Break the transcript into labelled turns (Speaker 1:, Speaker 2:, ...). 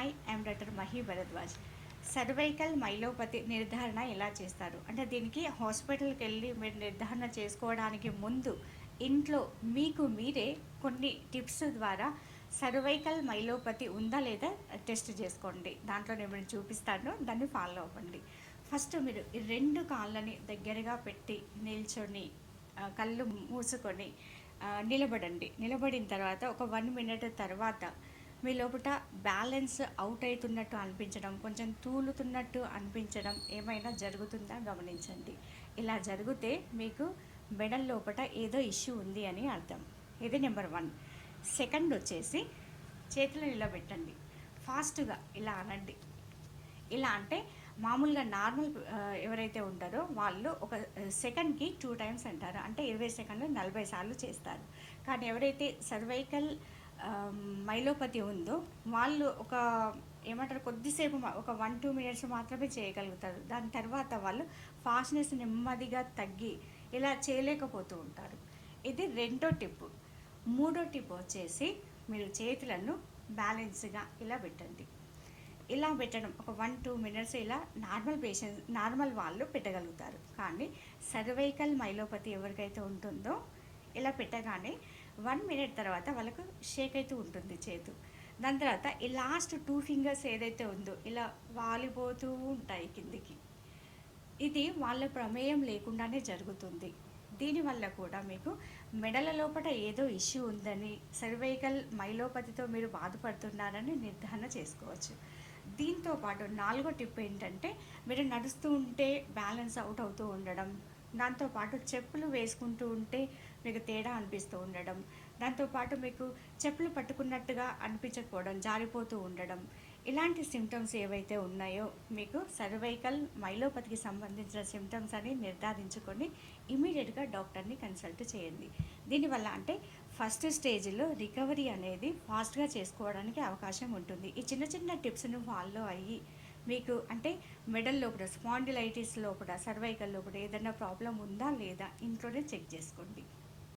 Speaker 1: Hi I'm doctor Mahi Bharadwaj. Cervical myelopathy నిర్ధారణ ఎలా చేస్తారు? అంటే దీనికి హాస్పిటల్కి వెళ్ళి మీరు నిర్ధారణ చేసుకోవడానికి ముందు ఇంట్లో మీకు మీరే కొన్ని టిప్స్ ద్వారా సర్వైకల్ మైలోపతి ఉందా లేదా టెస్ట్ చేసుకోండి. దాంట్లో నేను మీరు చూపిస్తాను. దాన్ని ఫాలో అవ్వండి. ఫస్ట్ మీరు ఈ రెండు కాళ్ళని దగ్గరగా పెట్టి నిల్చొని కళ్ళు మూసుకొని నిలబడండి. నిలబడిన తర్వాత ఒక వన్ మినిట్ తర్వాత మీ లోపల బ్యాలెన్స్ అవుట్ అవుతున్నట్టు అనిపించడం కొంచెం తూలుతున్నట్టు అనిపించడం ఏమైనా జరుగుతుందా? గమనించండి. ఇలా జరిగితే మీకు మెడల్ లోపల ఏదో ఇష్యూ ఉంది అని అర్థం. ఇది నెంబర్ వన్. సెకండ్ వచ్చేసి చేతులు నిలబెట్టండి. ఫాస్ట్గా ఇలా అనండి. ఇలా అంటే మామూలుగా నార్మల్ ఎవరైతే ఉంటారో వాళ్ళు ఒక సెకండ్కి టూ టైమ్స్ అంటారు. అంటే ఇరవై సెకండ్లు నలభై సార్లు చేస్తారు. కానీ ఎవరైతే సర్వైకల్ మైలోపతి ఉందో వాళ్ళు ఒక ఏమంటారు కొద్దిసేపు ఒక వన్ టూ మినిట్స్ మాత్రమే చేయగలుగుతారు. దాని తర్వాత వాళ్ళు ఫాస్ట్నెస్ నెమ్మదిగా తగ్గి ఇలా చేయలేకపోతూ ఉంటారు. ఇది రెండో టిప్పు. మూడో టిప్ వచ్చేసి మీరు చేతులను బ్యాలెన్స్గా ఇలా పెట్టండి. ఇలా పెట్టడం ఒక వన్ టూ మినిట్స్ ఇలా నార్మల్ పేషెంట్స్ నార్మల్ వాళ్ళు పెట్టగలుగుతారు. కానీ సర్వైకల్ మైలోపతి ఎవరికైతే ఉంటుందో ఇలా పెట్టగానే వన్ మినిట్ తర్వాత వాళ్ళకు షేక్ అవుతూ ఉంటుంది చేతు దాని తర్వాత ఈ లాస్ట్ టూ ఫింగర్స్ ఏదైతే ఉందో ఇలా వాలిపోతూ ఉంటాయి కిందికి. ఇది వాళ్ళ ప్రమేయం లేకుండానే జరుగుతుంది. దీనివల్ల కూడా మీకు మెడల లోపల ఏదో ఇష్యూ ఉందని సర్వైకల్ మైలోపతితో మీరు బాధపడుతున్నారని నిర్ధారణ చేసుకోవచ్చు. దీంతో పాటు నాలుగో టిప్ ఏంటంటే మీరు నడుస్తూ ఉంటే బ్యాలెన్స్ అవుట్ అవుతూ ఉండడం దాంతోపాటు చెప్పులు వేసుకుంటూ ఉంటే మీకు తేడా అనిపిస్తూ ఉండడం. దాంతోపాటు మీకు చెప్పులు పట్టుకున్నట్టుగా అనిపించకపోవడం జారిపోతూ ఉండడం. ఇలాంటి సిమ్టమ్స్ ఏవైతే ఉన్నాయో మీకు సర్వైకల్ మైలోపతికి సంబంధించిన సిమ్టమ్స్ అని నిర్ధారించుకొని ఇమీడియట్గా డాక్టర్ని కన్సల్ట్ చేయండి. దీనివల్ల అంటే ఫస్ట్ స్టేజ్లో రికవరీ అనేది ఫాస్ట్గా చేసుకోవడానికి అవకాశం ఉంటుంది. ఈ చిన్న చిన్న టిప్స్ను ఫాలో అయ్యి మీకు అంటే మెడల్ లోపల స్పాండిలైటిస్ లోపల సర్వైకల్ లోపల ఏదైనా ప్రాబ్లం ఉందా లేదా ఇంట్లోనే చెక్ చేసుకోండి.